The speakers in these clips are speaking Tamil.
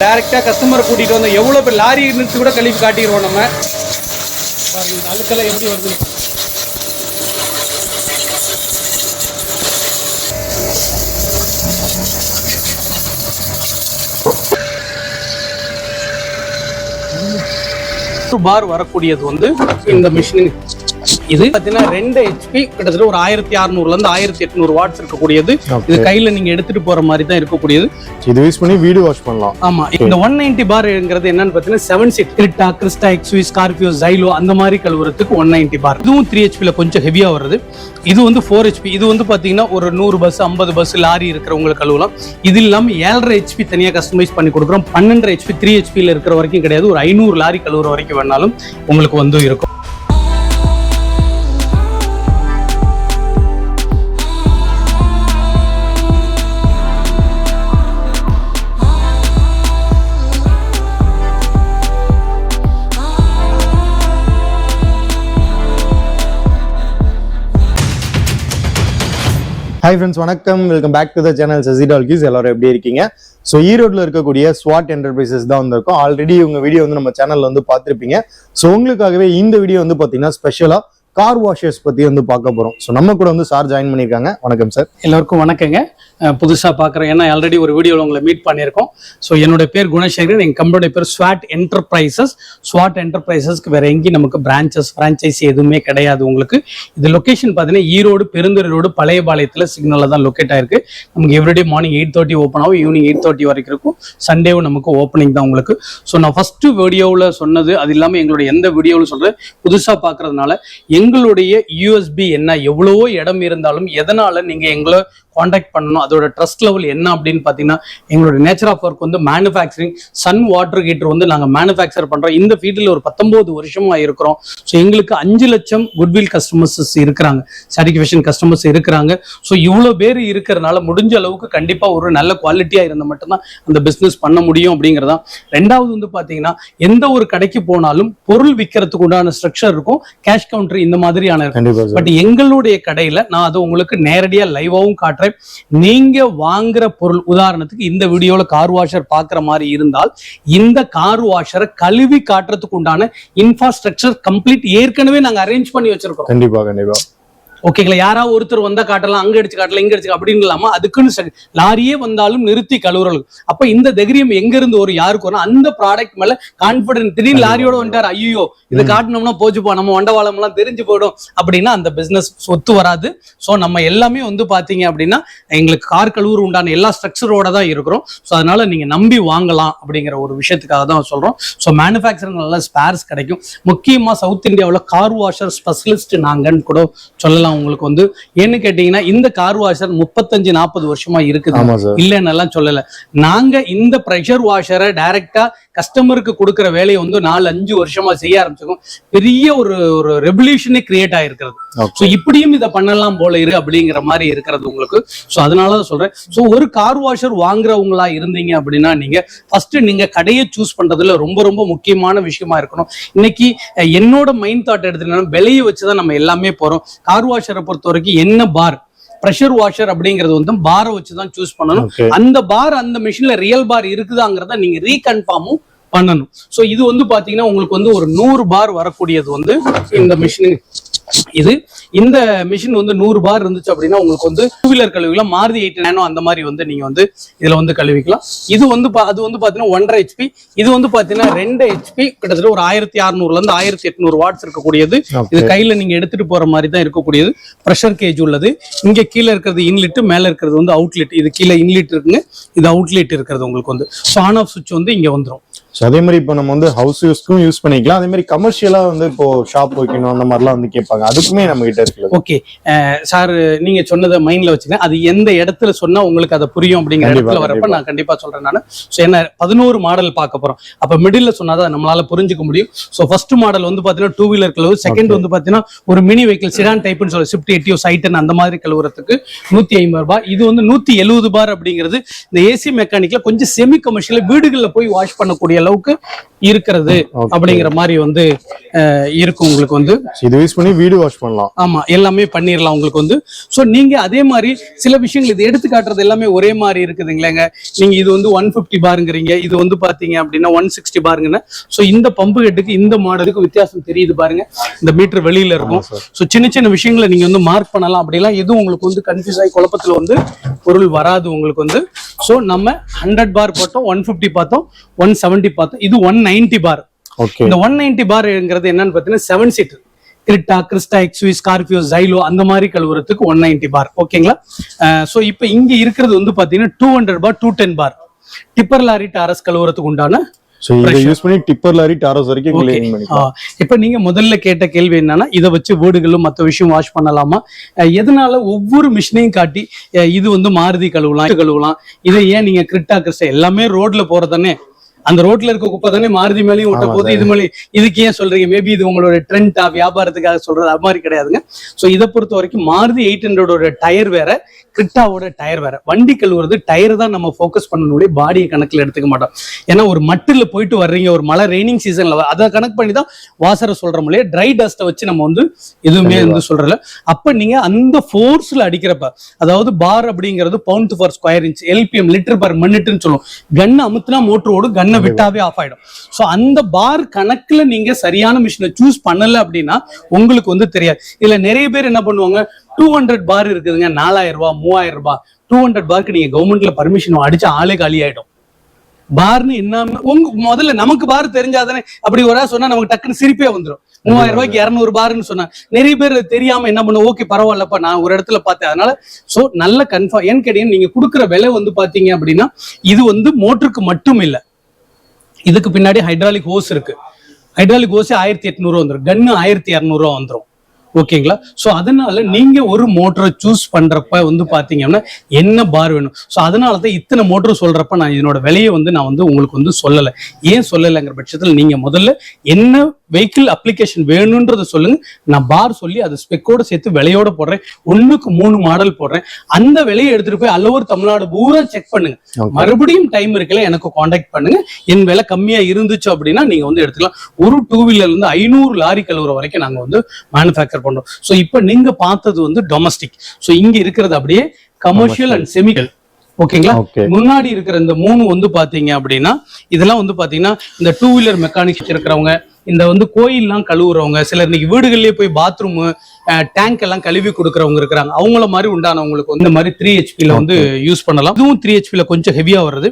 டைரக்டா கஸ்டமர் கூட்டிட்டு வந்து எவ்வளவு பேர் லாரி நிறுத்தி கூட கழிவு காட்டிடுவோம் நம்ம. பாருங்க அழுக்கெல்லாம் எப்படி வருது பார் வரக்கூடியது வந்து இந்த மிஷின் இது பாத்தீங்கன்னா ரெண்டு ஹெச்பி கிட்டத்தட்ட ஒரு ஆயிரத்தி அறுநூறுல இருந்து ஆயிரத்தி எட்நூறு வாட்ஸ் இருக்கக்கூடியது. இது கையில நீங்க எடுத்துட்டு போற மாதிரி தான் இருக்கக்கூடியது. இது யூஸ் பண்ணி வீடு வாஷ் பண்ணலாம். ஆமா. இந்த ஒன் நைன்டி பார்ங்கிறது என்னன்னு பாத்தீங்கன்னா seven seat Creta Crysta XV Scorpio Xylo அந்த மாதிரி கழுவுறதுக்கு ஒன் நைன்டி பார் இதுவும் த்ரீ ஹெச்பில கொஞ்சம் ஹெவியா வருது இது வந்து ஃபோர் ஹெச்பி இது வந்து பாத்தீங்கன்னா ஒரு நூறு பஸ் ஐம்பது பஸ் லாரி இருக்கிறவங்களுக்கு கழுவலாம். இது இல்லாம ஏழரை ஹெச்பி தனியா கஸ்டமைஸ் பண்ணி கொடுக்குறோம். பன்னெண்டரை ஹெச்பி த்ரீ ஹெச்பியில் இருக்கிற வரைக்கும் கிடையாது. ஒரு ஐநூறு லாரி கழுவுற வரைக்கும் வேணாலும் உங்களுக்கு வந்து இருக்கும். ஹாய் ஃப்ரெண்ட்ஸ் வணக்கம். Welcome back to the channel சசிடால்கிஸ் எல்லாரும் எப்படி இருக்கீங்க? ஸோ ஈரோட்ல இருக்கக்கூடிய ஸ்வாட் என்டர்பிரைசஸ் தான் வந்திருக்கும். ஆல்ரெடி உங்க வீடியோ வந்து நம்ம சேனலில் வந்து பார்த்துருப்பீங்க. ஸோ உங்களுக்காகவே இந்த வீடியோ வந்து பார்த்தீங்கன்னா ஸ்பெஷலா கார் வாஷர்ஸ் பத்தி வந்து பார்க்க போறோம். ஸோ நம்ம கூட வந்து சார் ஜாயின் பண்ணியிருக்காங்க. வணக்கம் சார் எல்லாருக்கும் வணக்கங்க. புதுசாக பார்க்குறேன் ஏன்னா ஆல்ரெடி ஒரு வீடியோவில் உங்களை மீட் பண்ணியிருக்கோம். ஸோ என்னோட பேர் குணசேகரன். எங்கள் கம்பெனியோட பேர் ஸ்வாட் என்டர்பிரைசஸ் ஸ்வாட் என்டர்பிரைசஸ்க்கு வேற எங்கேயும் நமக்கு பிரான்ச்சஸ் ஃப்ரான்ச்சைஸி எதுவுமே கிடையாது உங்களுக்கு. இது லொகேஷன் பார்த்தீங்கன்னா ஈரோடு பெருந்துறை ரோடு பழைய பாளையத்தில் சிக்னலில் தான் லொக்கேட் ஆயிருக்கு. நமக்கு everyday morning eight thirty open ஆகும். ஈவினிங் எயிட் தேர்ட்டி வரைக்கும் இருக்கும். சண்டேவும் நமக்கு ஓப்பனிங் தான் உங்களுக்கு. ஸோ நான் ஃபஸ்ட்டு வீடியோவில் சொன்னது அது இல்லாமல் எங்களுடைய எந்த வீடியோவில் சொல்கிறது புதுசாக பார்க்கறதுனால உங்களுடைய யூஎஸ்பி என்ன எவ்வளவோ இடம் இருந்தாலும் எதனால நீங்க எங்களை காண்டாக்ட் பண்ணணும். அதோட ட்ரஸ்ட் லெவல் என்ன அப்படின்னு பார்த்தீங்கன்னா எங்களோட நேச்சர் ஆஃப் ஒர்க் வந்து மேனுஃபேக்சரிங் சன் வாட்டர் ஹீட்டர் வந்து நாங்கள் மேனுஃபேக்சர் பண்றோம். இந்த ஃபீல்டில் ஒரு பத்தொன்பது வருஷமா இருக்கிறோம். ஸோ எங்களுக்கு அஞ்சு லட்சம் குட்வில் கஸ்டமர்ஸ் இருக்கிறாங்க. சாட்டிஸ்ஃபேக்ஷன் கஸ்டமர்ஸ் இருக்கிறாங்க. ஸோ இவ்வளோ பேர் இருக்கிறனால முடிஞ்ச அளவுக்கு கண்டிப்பாக ஒரு நல்ல குவாலிட்டியாக இருந்தால் மட்டும்தான் அந்த பிஸ்னஸ் பண்ண முடியும் அப்படிங்கிறதான் ரெண்டாவது வந்து பார்த்தீங்கன்னா எந்த ஒரு கடைக்கு போனாலும் பொருள் விற்கிறதுக்கு உண்டான ஸ்ட்ரக்சர் இருக்கும். கேஷ் கவுண்டர் இந்த மாதிரியான பட் எங்களுடைய கடையில நான் அதை உங்களுக்கு நேரடியா லைவாவும் காட்டுறேன். நீங்க வாங்குற பொருள் உதாரணத்துக்கு இந்த வீடியோல கார் வாஷர் பாக்குற மாதிரி இருந்தால் இந்த கார் வாஷரை கழுவி காட்டுறதுக்கு உண்டான இன்ஃப்ராஸ்ட்ரக்சர் கம்ப்ளீட் ஏற்கனவே நாங்க அரேஞ்ச் பண்ணி வச்சிருக்கோம் கண்டிப்பா கண்டிப்பா. ஓகேங்களா? யாராவது ஒருத்தர் வந்தா காட்டலாம் அங்க அடிச்சு காட்டலாம் இங்க அடிச்சு அப்படின்னு இல்லாம அதுக்குன்னு லாரியே வந்தாலும் நிறுத்தி கழுவுறல் அப்ப இந்த தைரியம் எங்க இருந்து ஒரு யாருக்கு வரும்? அந்த ப்ராடக்ட் மேல கான்பிடன்ஸ் திடீர்னு லாரியோட வந்துட்டார் ஐயோ இது காட்டினோம்னா போச்சுப்பா நம்ம வண்டவாளம் எல்லாம் தெரிஞ்சு போயிடும் அப்படின்னா அந்த பிசினஸ் சொத்து வராது. சோ நம்ம எல்லாமே வந்து பாத்தீங்க அப்படின்னா எங்களுக்கு கார் கழுவுற உண்டான எல்லா ஸ்ட்ரக்சரோட தான் இருக்கிறோம். ஸோ அதனால நீங்க நம்பி வாங்கலாம் அப்படிங்கிற ஒரு விஷயத்துக்காக தான் சொல்றோம். ஸோ மேனுஃபேக்சரிங் நல்ல ஸ்பேர்ஸ் கிடைக்கும். முக்கியமா சவுத் இந்தியாவில் கார் வாஷர் ஸ்பெஷலிஸ்ட் நாங்கன்னு கூட சொல்லலாம். உங்களுக்கு வந்து ஏன்னு கேட்டீங்கன்னா இந்த கார் வாஷர் முப்பத்தஞ்சு நாற்பது வருஷமா இருக்குது. இல்லைன்னு எல்லாம் சொல்லல. நாங்க இந்த ப்ரெஷர் வாஷரை டைரக்டா கஸ்டமருக்கு கொடுக்குற வேலையை வந்து நாலு அஞ்சு வருஷமா செய்ய ஆரம்பிச்சிருக்கோம். பெரிய ஒரு ஒரு ரெவல்யூஷனே கிரியேட் ஆயிருக்கிறது. ஸோ இப்படியும் இதை பண்ணலாம் போல இரு அப்படிங்கிற மாதிரி இருக்கிறது உங்களுக்கு. ஸோ அதனால தான் சொல்றேன். ஸோ ஒரு கார் வாஷர் வாங்குறவங்களா இருந்தீங்க அப்படின்னா நீங்க ஃபர்ஸ்ட் நீங்க கடையை சூஸ் பண்றதுல ரொம்ப ரொம்ப முக்கியமான விஷயமா இருக்கணும். இன்னைக்கு என்னோட மைண்ட் தாட் எடுத்துட்டீங்கன்னா விலையை வச்சு தான் நம்ம எல்லாமே போறோம். கார் வாஷரை பொறுத்த வரைக்கும் என்ன பார் ப்ரெஷர் வாஷர் அப்படிங்கிறது வந்து பாரை வச்சு தான் சூஸ் பண்ணணும். அந்த பார் அந்த மிஷின்ல ரியல் பார் இருக்குதாங்கிறத நீங்க ரீகன்ஃபார்மும் பண்ணணும். சோ இது வந்து பாத்தீங்கன்னா உங்களுக்கு வந்து ஒரு நூறு பார் வரக்கூடியது வந்து இந்த மிஷின் இது இந்த மிஷின் வந்து நூறு பார் இருந்துச்சு அப்படின்னா உங்களுக்கு வந்து டூ வீலர் கழுவிக்கலாம். மாருதி எயிட் நேனோ அந்த மாதிரி வந்து நீங்க வந்து இதுல வந்து கழுவிக்கலாம். இது வந்து அது வந்து பாத்தீங்கன்னா ஒன்றரை ஹெச்பி இது வந்து பாத்தீங்கன்னா ரெண்டு ஹெச்பி கிட்டத்தட்ட ஒரு ஆயிரத்தி அறுநூறுல இருந்து ஆயிரத்தி எட்நூறு வாட்ஸ் இருக்கக்கூடியது. இது கையில நீங்க எடுத்துட்டு போற மாதிரி தான் இருக்கக்கூடியது. ப்ரெஷர் கேஜ் உள்ளது. இங்க கீழே இருக்கிறது இன்லெட் மேல இருக்கிறது வந்து அவுட்லெட் இது கீழே இன்லெட் இருக்குங்க. இது அவுட்லெட் இருக்கிறது உங்களுக்கு வந்து. ஸோ ஆன் ஆஃப் சுவிட்ச் வந்து இங்க வந்துரும். ஸோ அதே மாதிரி இப்போ நம்ம வந்து ஹவுஸ் யூஸ்க்கும் யூஸ் பண்ணிக்கலாம். அதே மாதிரி கமர்ஷியலா வந்து இப்போ ஷாப் வைக்கணும் அந்த மாதிரிலாம் வந்து கேட்பாங்க. அதுக்குமே நம்ம கிட்ட இருக்குது. ஓகே சார் நீங்க சொன்னதை மைண்ட்ல வச்சுங்க. அது எந்த இடத்துல சொன்னா உங்களுக்கு அது புரியும் அப்படிங்கிற இடத்துல வரப்ப. நான் கண்டிப்பா சொல்றேன் நான் ஸோ என்ன பதினோரு மாடல் பார்க்க போறோம். அப்ப மிடில் சொன்னாதான் நம்மளால புரிஞ்சுக்க முடியும். ஸோ ஃபர்ஸ்ட் மாடல் வந்து பாத்தீங்கன்னா டூ வீலர் கழுவு செகண்ட். வந்து பாத்தீங்கன்னா ஒரு மினி வெஹிக்கிள் சிடான் டைப்னு சொல்ல ஸ்விஃப்ட் எட்டியோ சைட்டன் அந்த மாதிரி கழுவுறதுக்கு நூத்தி ஐம்பது ரூபாய். இது வந்து நூத்தி எழுபது பார் அப்படிங்கிறது இந்த ஏசி மெக்கானிக்ல கொஞ்சம் செமி கமர்ஷியல் வீடுகளில் போய் வாஷ் பண்ணக்கூடிய அளவுக்கு இருக்கிறது. அப்படிங்கிற மாதிரி வந்து இருக்கும் உங்களுக்கு வந்து. இது யூஸ் பண்ணி வீடு வாஷ் பண்ணலாம். ஆமா எல்லாமே பண்ணிடலாம் உங்களுக்கு வந்து. ஸோ நீங்க அதே மாதிரி சில விஷயங்கள் இது எடுத்து காட்டுறது எல்லாமே ஒரே மாதிரி இருக்குதுங்களேங்க. நீங்க இது வந்து ஒன் ஃபிஃப்டி பாருங்கிறீங்க. இது வந்து பாத்தீங்க அப்படின்னா ஒன் சிக்ஸ்டி பாருங்கன்னா ஸோ இந்த பம்பு ஹெட்டுக்கு இந்த மாடலுக்கு வித்தியாசம் தெரியுது பாருங்க. இந்த மீட்டர் வெளியில இருக்கும். ஸோ சின்ன சின்ன விஷயங்களை நீங்க வந்து மார்க் பண்ணலாம் அப்படிலாம் எதுவும் உங்களுக்கு வந்து கன்ஃபியூஸ் ஆகி குழப்பத்துல வந்து பொருள் வராது உங்களுக்கு வந்து. ஸோ நம்ம ஹண்ட்ரட் பார் போட்டோம் ஒன் ஃபிஃப்டி பார்த்தோம் ஒன் செவன்ட்டி பார்த்தோம். இது ஒன் நைன்டி பார் ஓகே இந்த ஒன் நைன்டி பார்ங்கிறது என்னன்னு பார்த்தீங்கன்னா seven seater Creta Crysta XV Scorpio Xylo அந்த மாதிரி கழுவுறதுக்கு ஒன் நைன்டி பார் ஓகேங்களா ஸோ இப்போ இங்க இருக்கிறது வந்து பார்த்தீங்கன்னா two hundred bar two ten bar tipper lorry Taurus கழுவுறதுக்கு உண்டான சோ இதை யூஸ் பண்ணி டிப்பர் லாரி டாரோஸ் வரைக்கும். கிளீன் பண்ணிக்கலாம். ஆ, இப்ப நீங்க முதல்ல கேட்ட கேள்வி என்னன்னா இதை வச்சு வீடுகளும் மற்ற விஷயம் வாஷ் பண்ணலாமா? எதனால ஒவ்வொரு மிஷினையும் காட்டி இது வந்து மாருதி கழுவலாம் இது கழுவலாம்? இதை ஏன் நீங்க கிரிட்டா கிறிஸ்டா எல்லாமே ரோட்ல போறதானே அந்த ரோட்ல இருக்க குப்பை தானே மாருதி மேலேயும் ஒட்ட ஆமா போகுது? இது மேலே இதுக்கு ஏன் சொல்றீங்க? மேபி இது உங்களோட ட்ரெண்டா வியாபாரத்துக்காக சொல்றது அது மாதிரி கிடையாதுங்க. ஸோ இதை பொறுத்த வரைக்கும் மாருதி எயிட் ஹண்ட்ரடோட டயர் வேற கிரிட்டாவோட டயர் வேற. வண்டி கழுவுறது டயர் தான் நம்ம ஃபோக்கஸ் பண்ணணுடைய பாடியை கணக்கில் எடுத்துக்க மாட்டோம். ஏன்னா ஒரு மட்டில் போயிட்டு வர்றீங்க ஒரு மழை ரெய்னிங் சீசன்ல அதை கணக்கு பண்ணி தான் வாசரை சொல்றோம் இல்லையா? ட்ரை டஸ்ட்டை வச்சு நம்ம வந்து எதுவுமே வந்து சொல்றல அப்ப நீங்க அந்த ஃபோர்ஸ்ல அடிக்கிறப்ப அதாவது பார் அப்படிங்கிறது pound for square inch LPM litre per மினிட்னு சொல்லுவோம். கன் அமுத்துனா மோட்டர் ஓடும் கன்னை விட்டாவே ஆஃப் ஆயிடும். ஸோ அந்த பார் கணக்குல நீங்க சரியான மிஷினை சூஸ் பண்ணல அப்படின்னா உங்களுக்கு வந்து தெரியாது. இதுல நிறைய பேர் என்ன பண்ணுவாங்க? டூ ஹண்ட்ரட் பார் இருக்குதுங்க. நாலாயிரம் ரூபாய் மூவாயிரம் ரூபாய் டூ ஹண்ட்ரட் பார்க்கு நீங்க கவர்மெண்ட்ல பர்மிஷன் அடிச்சு ஆளே காலி ஆயிடும். பார்னு என்ன உங்க முதல்ல நமக்கு பார் தெரிஞ்சாதானே அப்படி ஒரு சொன்னா நமக்கு டக்குன்னு சிரிப்பே வந்துடும் மூவாயிரம் ரூபாய்க்கு இரநூறு பார்னு சொன்னா நிறைய பேர் தெரியாம என்ன பண்ணுவோம் ஓகே பரவாயில்லப்பா நான் ஒரு இடத்துல பார்த்தேன். அதனால சோ நல்ல கன்ஃபார்ம் ஏன்னு கேட்டீங்கன்னா நீங்க கொடுக்குற விலை வந்து பாத்தீங்க அப்படின்னா இது வந்து மோட்டருக்கு மட்டும் இல்ல. இதுக்கு பின்னாடி ஹைட்ராலிக் ஹோஸ் இருக்கு. ஹைட்ராலிக் ஹோஸே ஆயிரத்தி எட்நூறுவா வந்துடும் கன்னு ஆயிரத்தி இரநூறுவா வந்துடும் ஓகேங்களா? ஸோ அதனால நீங்க ஒரு மோட்டரை சூஸ் பண்றப்ப வந்து பாத்தீங்கன்னா என்ன பார் வேணும்? ஸோ அதனால தான் இத்தனை மோட்டர் சொல்றப்ப நான் இதனோட விலையை வந்து நான் வந்து உங்களுக்கு வந்து சொல்லலை. ஏன் சொல்லலைங்கிற பட்சத்தில் நீங்க முதல்ல என்ன வெஹிக்கிள் அப்ளிகேஷன் வேணுன்றத சொல்லுங்க. நான் பார் சொல்லி அது ஸ்பெக்கோட சேர்த்து விலையோட போடுறேன். ஒண்ணுக்கு மூணு மாடல் போடுறேன். அந்த விலையை எடுத்துட்டு போய் அல்லவர் தமிழ்நாடு பூரா செக் பண்ணுங்க. மறுபடியும் டைம் இருக்குல்ல எனக்கு காண்டாக்ட் பண்ணுங்க. என் விலை கம்மியா இருந்துச்சு அப்படின்னா நீங்க வந்து எடுத்துக்கலாம். ஒரு டூ வீலர்ல இருந்து ஐநூறு லாரி கழுவுற வரைக்கும் நாங்க வந்து மேனுஃபேக்சர் பண்றோம். ஸோ இப்போ நீங்க பார்த்தது வந்து டொமஸ்டிக் ஸோ இங்க இருக்கிறது அப்படியே கமர்ஷியல் அண்ட் செமிக்கல் ஓகேங்களா? ஓகே முன்னாடி இருக்கிற இந்த மூணு வந்து பாத்தீங்க அப்படின்னா இதெல்லாம் வந்து பாத்தீங்கன்னா இந்த டூ வீலர் மெக்கானிக்ஸ் இருக்கிறவங்க இந்த வந்து கோயில்லாம் கழுவுறவங்க சிலர் இன்னைக்கு வீடுகள்லயே போய் பாத்ரூம் டேங்க் எல்லாம் கழுவி கொடுக்குறவங்க இருக்கிறாங்க. அவங்கள மாதிரி உண்டானவங்களுக்கு வந்து இந்த மாதிரி த்ரீ ஹெச்பில வந்து யூஸ் பண்ணலாம். இதுவும் த்ரீ ஹெச்பில கொஞ்சம் ஹெவியா வருது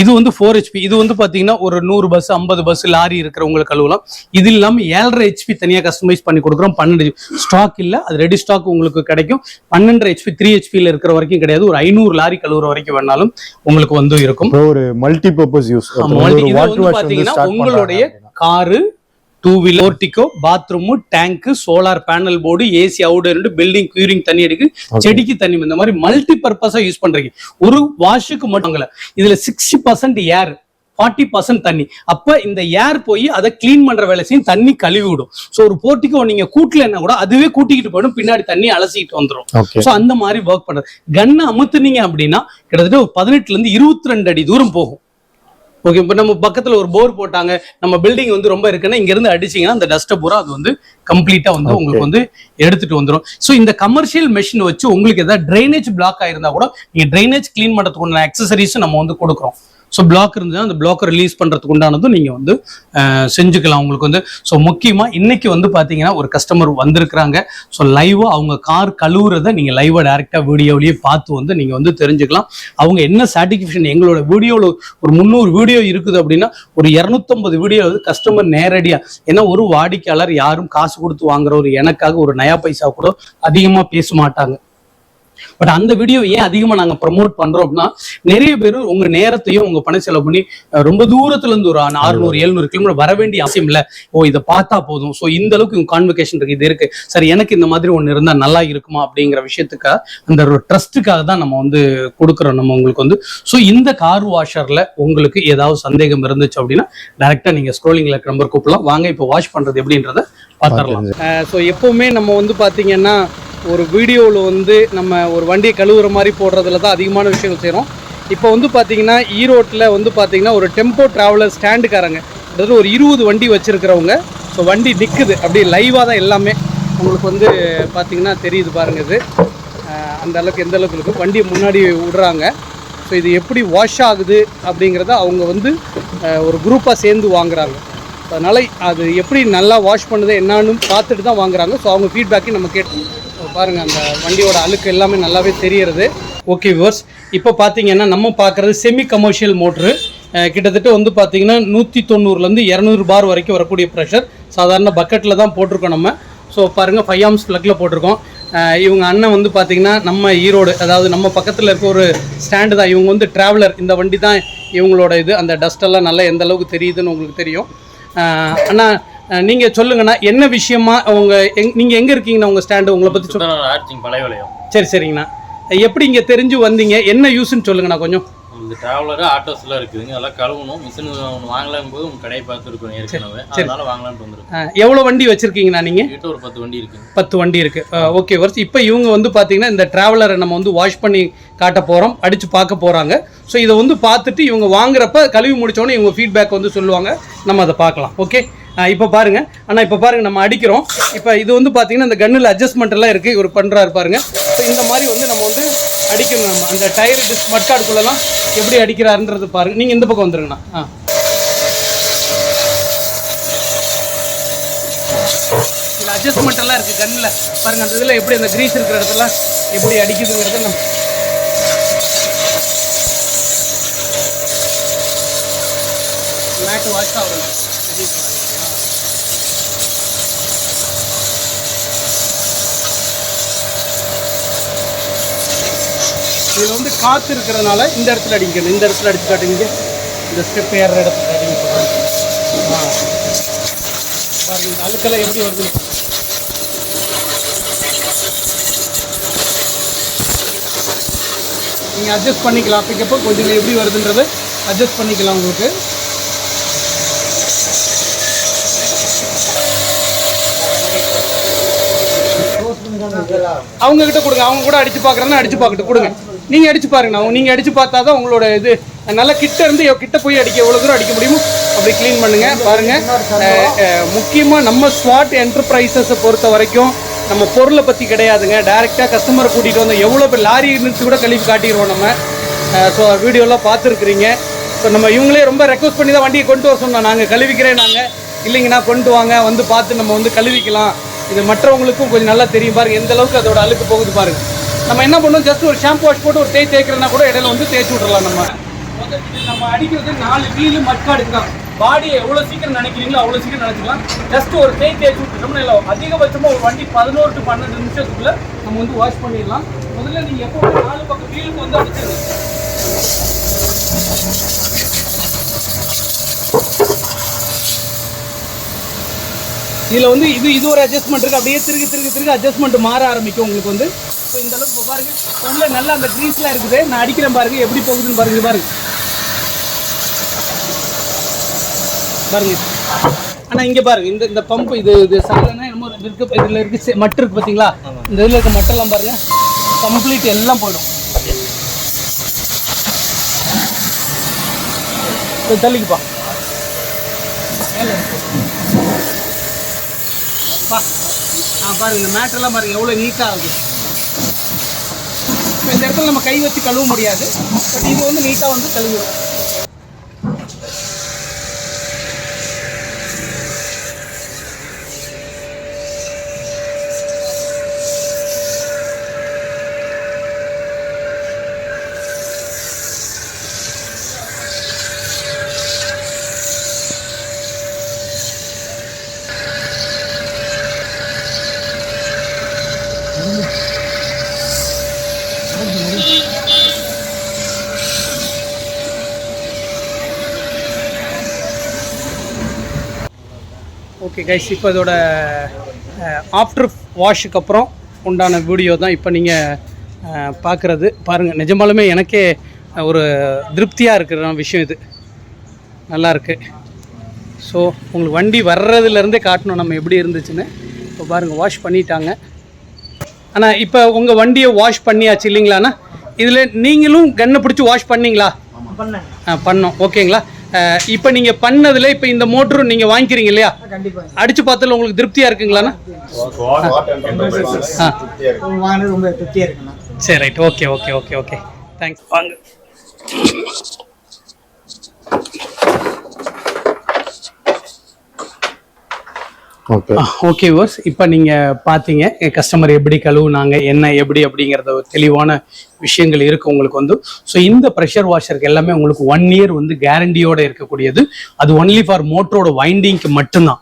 இது வந்து ஃபோர் ஹெச்பி இது வந்து பாத்தீங்கன்னா ஒரு நூறு பஸ் ஐம்பது பஸ் லாரி இருக்கிறவங்களுக்கு கழுவலாம். இது இல்லாம ஏழரை ஹெச்பி தனியா கஸ்டமைஸ் பண்ணி கொடுக்குறோம். பன்னெண்டு ஸ்டாக் இல்ல அது ரெடி ஸ்டாக் உங்களுக்கு கிடைக்கும். பன்னெண்டு ஹெச்பி த்ரீ ஹெச்பில இருக்கிற வரைக்கும் கிடையாது. ஒரு ஐநூறு லாரி கழுவுற வரைக்கும் வேணாலும் உங்களுக்கு வந்து இருக்கும். ஒரு மல்டி பர்பஸ் யூஸ் ஸ்டார்ட் உங்களுடைய car two wheeler portico bathroom tank solar panel board AC outer building curing தண்ணி எடுக்கு செடிக்கு தண்ணி இந்த மாதிரி மல்டி பர்பஸா யூஸ் பண்றீங்க. ஒரு வாஷுக்கு மட்டும். இதுல sixty percent air forty percent தண்ணி. அப்ப இந்த ஏர் போய் அதை க்ளீன் பண்ற வேலை செய்யும் தண்ணி கழுவி விடும் ஸோ ஒரு போர்ட்டிக்கோ நீங்க கூட்டலன்னா கூட அதுவே கூட்டிக்கிட்டு போயிடும் பின்னாடி தண்ணி அலசிக்கிட்டு வந்துடும் ஸோ அந்த மாதிரி ஒர்க் பண்றது. கன்னை அமுத்துனீங்க அப்படின்னா கிட்டத்தட்ட ஒரு பதினெட்டுல இருந்து இருபத்தி ரெண்டு அடி தூரம் போகும். ஓகே இப்போ நம்ம பக்கத்துல ஒரு போர் போட்டாங்க. நம்ம பில்டிங் வந்து ரொம்ப இருக்குன்னா இங்க இருந்து அடிச்சீங்கன்னா அந்த டஸ்ட்டை பூரா அது வந்து கம்ப்ளீட்டா வந்து. உங்களுக்கு வந்து எடுத்துட்டு வந்துரும். ஸோ இந்த கமர்ஷியல் மெஷின் வச்சு உங்களுக்கு ஏதாவது ட்ரைனேஜ் பிளாக் ஆயிருந்தா கூட நீங்க ட்ரைனேஜ் க்ளீன் பண்றதுக்கு உண்டான அக்சசரிஸ் நம்ம வந்து கொடுக்குறோம். ஸோ பிளாக் இருந்ததுன்னா அந்த பிளாக்கை ரிலீஸ் பண்ணுறதுக்கு உண்டானதும் நீங்கள் வந்து செஞ்சுக்கலாம். உங்களுக்கு வந்து ஸோ முக்கியமாக இன்னைக்கு வந்து பார்த்தீங்கன்னா ஒரு கஸ்டமர் வந்திருக்கிறாங்க. ஸோ லைவாக அவங்க கார் கழுவுறத நீங்கள் லைவாக டேரெக்டாக வீடியோவிலேயே பார்த்து வந்து நீங்கள் வந்து தெரிஞ்சுக்கலாம். அவங்க என்ன சாட்டிஸ்ஃபேக்ஷன் எங்களோட வீடியோவில் ஒரு முந்நூறு வீடியோ இருக்குது அப்படின்னா ஒரு இரநூத்தம்பது வீடியோ வந்து கஸ்டமர் நேரடியாக ஏன்னா ஒரு வாடிக்கையாளர் யாரும் காசு கொடுத்து வாங்குற ஒரு எனக்காக ஒரு நயா பைசா கூட அதிகமாக பேச மாட்டாங்க. பட் அந்த வீடியோ ஏன் அதிகமா நாங்க ப்ரமோட் பண்றோம் அப்படின்னா நிறைய பேர் உங்க நேரத்தையும் உங்க பணம் செலவு பண்ணி ரொம்ப தூரத்துல இருந்து ஒரு அறுநூறு எழுநூறு கிலோமீட்டர் வர வேண்டிய அவசியம் இல்ல. ஓ இதை பார்த்தா போதும். ஸோ இந்த அளவுக்கு இவங்க கான்வெகேஷன் இருக்கு இது இருக்கு. சரி எனக்கு இந்த மாதிரி ஒன்று இருந்தா நல்லா இருக்குமா அப்படிங்கிற விஷயத்துக்காக அந்த ஒரு ட்ரஸ்ட்டுக்காக தான் நம்ம வந்து கொடுக்குறோம் நம்ம உங்களுக்கு வந்து. ஸோ இந்த கார் வாஷர்ல உங்களுக்கு ஏதாவது சந்தேகம் இருந்துச்சு அப்படின்னா டைரக்டா நீங்க ஸ்க்ரோலிங்ல நம்பர் கூப்பிடலாம். வாங்க இப்போ வாஷ் பண்றது எப்படின்றத பார்த்துடலாம். ஸோ எப்பவுமே நம்ம வந்து பார்த்தீங்கன்னா ஒரு வீடியோவில் வந்து நம்ம ஒரு வண்டியை கழுவுற மாதிரி போடுறதுல தான் அதிகமான விஷயங்கள் செய்கிறோம். இப்போ வந்து பார்த்தீங்கன்னா ஈரோட்டில் வந்து பார்த்திங்கன்னா ஒரு டெம்போ ட்ராவலர் ஸ்டாண்டுக்காரங்க அதாவது ஒரு இருபது வண்டி வச்சுருக்கிறவங்க. ஸோ வண்டி நிற்குது அப்படியே லைவாக தான் எல்லாமே உங்களுக்கு வந்து பார்த்தீங்கன்னா தெரியுது பாருங்க இது. அந்தளவுக்கு அந்த அளவுக்கு எந்த அளவுக்கு வண்டியை முன்னாடி விடுறாங்க. ஸோ இது எப்படி வாஷ் ஆகுது அப்படிங்கிறத அவங்க வந்து ஒரு குரூப்பாக சேர்ந்து வாங்குகிறாங்க அதனால் அது எப்படி நல்லா வாஷ் பண்ணுது என்னான்னு பார்த்துட்டு தான் வாங்குறாங்க. ஸோ அவங்க ஃபீட்பேக்கையும் நம்ம கேட்டோம். பாருங்கள் அந்த வண்டியோட அழுக்கு எல்லாமே நல்லாவே தெரியறது ஓகே விவர்ஸ் இப்போ பார்த்தீங்கன்னா நம்ம பார்க்குறது செமி கமர்ஷியல் மோட்ரு கிட்டத்தட்ட வந்து பார்த்தீங்கன்னா நூற்றி தொண்ணூறுலேருந்து இரநூறு பார் வரைக்கும் வரக்கூடிய ப்ரெஷர் சாதாரண பக்கெட்டில் தான் போட்டிருக்கோம் நம்ம. ஸோ பாருங்கள் ஃபைவ் ஆம்ஸ் ப்ளக்கில் போட்டிருக்கோம். இவங்க அண்ணன் வந்து பார்த்தீங்கன்னா நம்ம ஈரோடு அதாவது நம்ம பக்கத்தில் இருக்க ஒரு ஸ்டாண்டு தான். இவங்க வந்து ட்ராவலர் இந்த வண்டி தான் இவங்களோட இது. அந்த டஸ்டெல்லாம் நல்லா எந்த அளவுக்கு தெரியுதுன்னு உங்களுக்கு தெரியும். அண்ணா நீங்கள் சொல்லுங்கண்ணா என்ன விஷயமா உங்க எங் நீங்கள் எங்கே இருக்கீங்கண்ணா உங்கள் ஸ்டாண்டு உங்களை பற்றி சொல் சுத்தநாடு ஆர்ச்சிங் பழைய விலையம் சரி சரிங்கண்ணா. எப்படி இங்கே தெரிஞ்சு வந்தீங்க? என்ன யூஸ்ன்னு சொல்லுங்கண்ணா கொஞ்சம். இந்த டிராவலர் ஆட்டோஸ்லாம் இருக்குதுங்க. அதெல்லாம் கழுவணும். மிஷின் ஒன்று வாங்கலாம் போது உங்க கடையை பார்த்துருக்கோம் ஏற்கனவே. அதனால வாங்கலாம்னு வந்திருக்கோம். எவ்வளோ வண்டி வச்சுருக்கீங்கண்ணா நீங்கள் வீட்டு ஒரு பத்து வண்டி இருக்குங்க. பத்து வண்டி இருக்கு. ஓகே வர்ஸ் இப்போ இவங்க வந்து பார்த்தீங்கன்னா இந்த டிராவலரை நம்ம வந்து வாஷ் பண்ணி காட்ட போகிறோம் அடித்து பார்க்க போகிறாங்க ஸோ இதை வந்து பார்த்துட்டு இவங்க வாங்குறப்ப கழுவி முடிச்சோடனே இவங்க ஃபீட்பேக் வந்து சொல்லுவாங்க. நம்ம அதை பார்க்கலாம். ஓகே இப்போ பாருங்க. ஆனால் இப்போ பாருங்க நம்ம அடிக்கிறோம். இப்போ இது வந்து பார்த்தீங்கன்னா இந்த கன்னில் அட்ஜஸ்ட்மெண்ட் எல்லாம் இருக்குது இவர் பண்ணுறாரு பாருங்க. ஸோ இந்த மாதிரி வந்து நம்ம வந்து அடிக்கணும் நம்ம. அந்த டயர் டிஸ் மட்காடுக்குள்ளெல்லாம் எப்படி அடிக்கிறாருன்றது பாருங்க. நீங்கள் இந்த பக்கம் வந்துருங்கண்ணா. ஆ. இதில் அட்ஜஸ்ட்மெண்ட் எல்லாம் இருக்குது கண்ணில் பாருங்க அந்த இதில் எப்படி அந்த கிரீஸ் இருக்கிற இடத்துல எப்படி அடிக்குதுங்கிறது நம்ம மேட்டு வாஷ் ஆகும் இதில் வந்து காற்று இருக்கிறதுனால இந்த இடத்துல அடிக்கணும். இந்த இடத்துல அடிச்சு காட்டுங்க. இந்த ஸ்டெப் ஏறுற இடத்துல அடிங்க. பாருங்க இந்த அழுக்கெல்லாம் எப்படி வருது? நீங்கள் அட்ஜஸ்ட் பண்ணிக்கலாம். பிக்கப்போ கொஞ்சம் எப்படி வருதுன்றது அட்ஜஸ்ட் பண்ணிக்கலாம் உங்களுக்கு. அவங்க கிட்ட கொடுங்க. அவங்க கூட அடிச்சு பார்க்குறேன்னா அடிச்சு பாக்கிட்டு கொடுங்க. நீங்க அடிச்சு பாருங்க அவங்க நீங்க அடிச்சு பார்த்தா தான் உங்களோட இது நல்லா கிட்ட இருந்து கிட்ட போய் அடிக்க எவ்வளவு தூரம் அடிக்க முடியுமோ அப்படி க்ளீன் பண்ணுங்க. பாருங்க. முக்கியமா நம்ம ஸ்வாட் என்டர்பிரைசஸை பொறுத்த வரைக்கும் நம்ம பொருளை பத்தி கிடையாதுங்க. டேரெக்டாக கஸ்டமரை கூட்டிட்டு வந்து எவ்வளோ பேர் லாரி நிறுத்தி கூட கழுவி காட்டிடுவோம் நம்ம. ஸோ வீடியோலாம் பார்த்துருக்குறீங்க. ஸோ நம்ம இவங்களே ரொம்ப ரெக்வஸ்ட் பண்ணி தான் வண்டியை கொண்டு வர சொன்னோம். நாங்கள் கழுவிக்கிறேன் நாங்கள் இல்லைங்கண்ணா கொண்டு வாங்க. வந்து பார்த்து நம்ம வந்து கழுவிக்கலாம். இது மற்றவங்களுக்கும் கொஞ்சம் நல்லா தெரியும் பாருங்கள் எந்த அளவுக்கு அதோட அழுக்கு போகுது பாருங்கள் நம்ம என்ன பண்ணுவோம்? ஜஸ்ட் ஒரு ஷாம்பு வாஷ் போட்டு ஒரு தேய் தேய்க்கிறனா கூட இடையில வந்து தேய்ச்சி விட்றலாம் நம்ம. நம்ம அடிக்கிறது நாலு வீலு மட்காடுக்கு தான் பாடியை எவ்வளோ சீக்கிரம் நினைக்கிறீங்களோ அவ்வளோ சீக்கிரம் நினைச்சிக்கலாம். ஜஸ்ட் ஒரு தேய் தேய்ச்சி விட்டுட்டோம்னா இல்லை அதிகபட்சமாக ஒரு வண்டி பதினோரு டு பன்னெண்டு நிமிஷத்துக்குள்ளே நம்ம வந்து வாஷ் பண்ணிடலாம். முதல்ல நீங்கள் எப்போ நாலு பக்கம் வீலுக்கு வந்து அடிச்சிருங்க. இதில் வந்து இது இது ஒரு அட்ஜஸ்ட்மெண்ட் இருக்குது அப்படியே திருகு திருகு திருகு அட்ஜஸ்ட்மெண்ட் மாற ஆரம்பிக்கும் உங்களுக்கு வந்து. ஸோ இந்த அளவுக்கு பாருங்க. உள்ள நல்லா அந்த க்ரீஸ்லாம் இருக்குது. நான் அடிக்கிறேன் பாருங்க. எப்படி போகுதுன்னு பாருங்க பாருங்க. பாருங்க. ஆனா இங்க பாருங்க. இந்த இந்த பம்ப் இது இது சாதாரண என்னமோ இருக்கு. இதுல இருக்கு. மட்டு இருக்கு பாத்தீங்களா? இந்த இதுல இருக்க மட்டெல்லாம் பாருங்க. கம்ப்ளீட் எல்லாம் போயிடும். தள்ளிக்குப்பா. பா. ஆ பாருங்க இந்த மேட்டெல்லாம் பாருங்க எவ்வளோ நீட்டாக ஆகுது இப்போ இந்த இடத்துல நம்ம கை வச்சு கழுவ முடியாது. பட் இது வந்து நீட்டாக வந்து கழுவிடும் ஓகே கைஸ் இப்போ இதோட ஆஃப்டர் வாஷுக்கு அப்புறம் உண்டான வீடியோ தான் இப்போ நீங்கள் பார்க்குறது. பாருங்கள் நிஜமாலுமே எனக்கே ஒரு திருப்தியாக இருக்கிற விஷயம் இது. நல்லா இருக்கு. ஸோ உங்களுக்கு வண்டி வர்றதுலேருந்தே காட்டணும் நம்ம எப்படி இருந்துச்சுன்னு. இப்போ பாருங்கள் வாஷ் பண்ணிட்டாங்க. ஆனால் இப்போ உங்கள் வண்டியை வாஷ் பண்ணியாச்சு இல்லைங்களாண்ணா? இதில் நீங்களும் கன்னை பிடிச்சி வாஷ் பண்ணீங்களா? ஆ பண்ணோம். ஓகேங்களா? இப்போ நீங்க பண்ணதுல இப்போ இந்த மோட்டரும் நீங்க வாங்கிக்கிறீங்க இல்லையா? கண்டிப்பா. அடிச்சு பார்த்ததுல உங்களுக்கு திருப்தியா இருக்குங்களாண்ணா? சரி right okay okay okay okay thanks வாங்க. ஓகே ஓகே ah, இப்போ நீங்கள் பார்த்தீங்க கஸ்டமர் எப்படி கழுவுனாங்க என்ன எப்படி அப்படிங்கிறத ஒரு தெளிவான விஷயங்கள் இருக்குது உங்களுக்கு வந்து. ஸோ இந்த ப்ரெஷர் வாஷருக்கு எல்லாமே உங்களுக்கு ஒன் இயர் வந்து கேரண்டியோட இருக்கக்கூடியது. அது ஒன்லி ஃபார் மோட்டரோட வைண்டிங்க்கு மட்டும்தான்.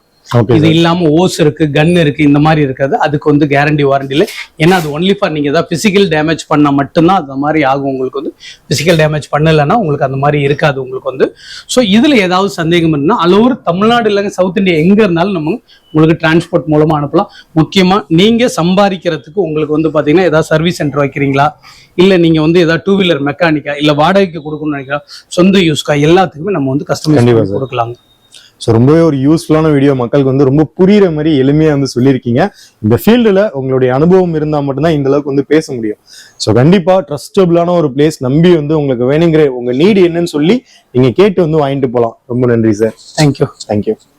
இது இல்லாம ஓஸ் இருக்கு கன் இருக்கு இந்த மாதிரி இருக்காது. அதுக்கு வந்து கேரண்டி வாரண்டி இல்லை. ஏன்னா அது ஒன்லி ஃபார் நீங்க ஏதாவது பிசிக்கல் டேமேஜ் பண்ணா மட்டும்தான் அந்த மாதிரி ஆகும். உங்களுக்கு வந்து பிசிக்கல் டேமேஜ் பண்ணலைன்னா உங்களுக்கு அந்த மாதிரி இருக்காது உங்களுக்கு வந்து. ஸோ இதுல ஏதாவது சந்தேகம் இருந்தால் அளவு தமிழ்நாடு இல்லைங்க சவுத் இந்தியா எங்க இருந்தாலும் நம்ம உங்களுக்கு டிரான்ஸ்போர்ட் மூலமா அனுப்பலாம். முக்கியமா நீங்க சம்பாதிக்கிறதுக்கு உங்களுக்கு வந்து பாத்தீங்கன்னா ஏதாவது சர்வீஸ் சென்டர் வைக்கிறீங்களா? இல்ல நீங்க வந்து ஏதாவது டூ வீலர் மெக்கானிக்கா இல்ல வாடகைக்கு கொடுக்கணும்னு நினைக்கிறோம் சொந்த யூஸ்க்கா எல்லாத்துக்குமே நம்ம வந்து sir. கொடுக்கலாம் ஸோ ரொம்பவே ஒரு யூஸ்ஃபுல்லான வீடியோ மக்களுக்கு வந்து ரொம்ப புரியுற மாதிரி எளிமையா வந்து சொல்லியிருக்கீங்க. இந்த ஃபீல்டுல உங்களுடைய அனுபவம் இருந்தா மட்டும்தான் இந்த அளவுக்கு வந்து பேச முடியும். ஸோ கண்டிப்பா ட்ரஸ்டபிளான ஒரு பிளேஸ் நம்பி வந்து உங்களுக்கு வேணுங்கிற உங்க நீடு என்னன்னு சொல்லி நீங்க கேட்டு வந்து வாங்கிட்டு போகலாம் ரொம்ப நன்றி சார் தேங்க்யூ தேங்க்யூ